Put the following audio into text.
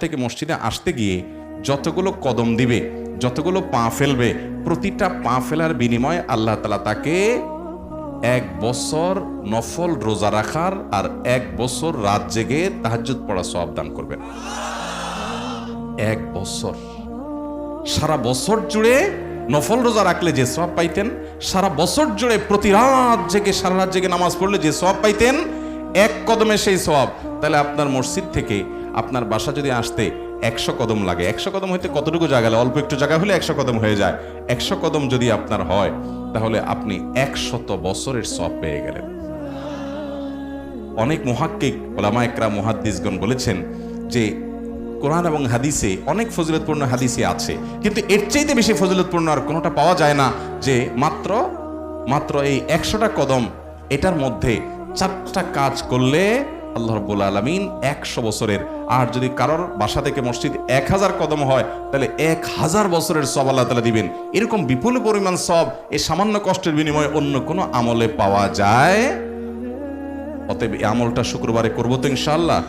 থেকে মসজিদে আসতে গিয়ে যতগুলো কদম দিবে, যতগুলো পা ফেলবে, প্রতিটা পা ফেলার বিনিময়ে আল্লাহ তালা তাকে এক বছর নফল রোজা রাখার আর এক বছর রাত জেগে তাহাজ্জুদ পড়া সব দান করবেন। এক বছর। সারা বছর জুড়ে নফল রোজা রাখলে যে সব পাইতেন, সারা বছর জুড়ে প্রতি রাত জেগে, সারা রাত জেগে নামাজ পড়লে যে সব পাইতেন, এক কদমে সেই সব তাহলে আপনার মসজিদ থেকে আপনার বাসা যদি আসতে একশো কদম লাগে, একশো কদম হইতে কতটুকু জায়গা? অল্প একটু জায়গা হলে একশো কদম হয়ে যায় একশো কদম যদি আপনার হয়, তাহলে আপনি একশত বছরের সব পেয়ে গেলেন অনেক মহাক্কিক ওলামা একরা মুহাদ্দিসগণ বলেছেন যে, কোরআন এবং হাদিসে অনেক ফজিলতপূর্ণ হাদিসে আছে, কিন্তু এর চাইতে বেশি ফজিলতপূর্ণ আর কোনোটা পাওয়া যায় না যে, মাত্র মাত্র এই একশোটা কদম, এটার মধ্যে চারটা কাজ করলে আল্লাহ রব্বুল আলমিন একশো বছরের, আর যদি কারোর বাসা থেকে মসজিদ এক হাজার কদম হয়, তাহলে এক হাজার বছরের সব আল্লাহ তালা দিবেন। এরকম বিপুল পরিমাণ সব এই সামান্য কষ্টের বিনিময়ে অন্য কোনো আমলে পাওয়া যায়? অতএব এই আমলটা শুক্রবারে করব তো ইনশাল্লাহ